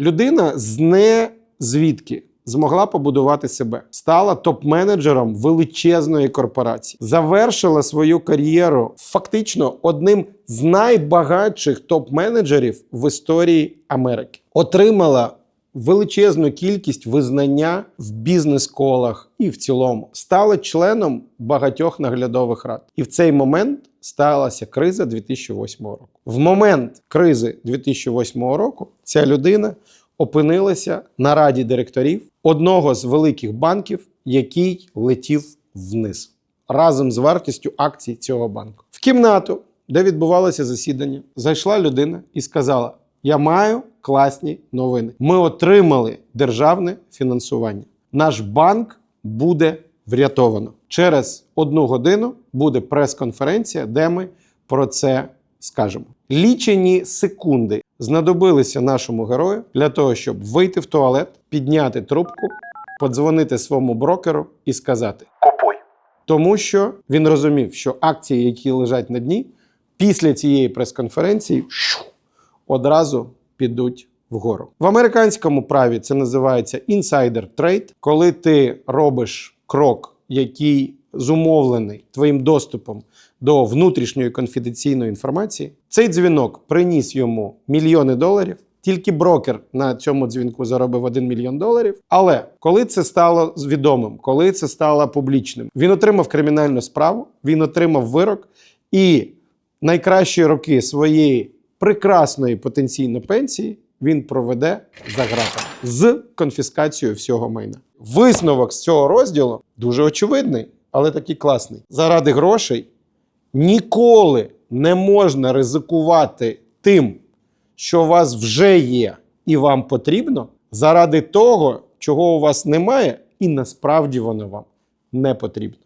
Людина з не звідки змогла побудувати себе, стала топ-менеджером величезної корпорації, завершила свою кар'єру фактично одним з найбагатших топ-менеджерів в історії Америки. Отримала величезну кількість визнання в бізнес-колах і в цілому стала членом багатьох наглядових рад. І в цей момент сталася криза 2008 року. В момент кризи 2008 року ця людина опинилася на раді директорів одного з великих банків, який летів вниз разом з вартістю акцій цього банку. В кімнату, де відбувалося засідання, зайшла людина і сказала: Я маю класні новини. Ми отримали державне фінансування. Наш банк буде врятовано. Через одну годину буде прес-конференція, де ми про це скажемо. Лічені секунди знадобилися нашому герою для того, щоб вийти в туалет, підняти трубку, подзвонити своєму брокеру і сказати: Купуй. тому що він розумів, що акції, які лежать на дні, після цієї прес-конференції одразу підуть вгору. В американському праві це називається інсайдер трейд, коли ти робиш крок, який зумовлений твоїм доступом до внутрішньої конфіденційної інформації. Цей дзвінок приніс йому мільйони доларів. Тільки брокер на цьому дзвінку заробив 1 мільйон доларів. Але коли це стало відомим, коли це стало публічним, він отримав кримінальну справу, він отримав вирок і найкращі роки своєї прекрасної потенційно пенсії він проведе за ґратами з конфіскацією всього майна. Висновок з цього розділу дуже очевидний, але такий класний. Заради грошей ніколи не можна ризикувати тим, що у вас вже є і вам потрібно, заради того, чого у вас немає, і насправді воно вам не потрібно.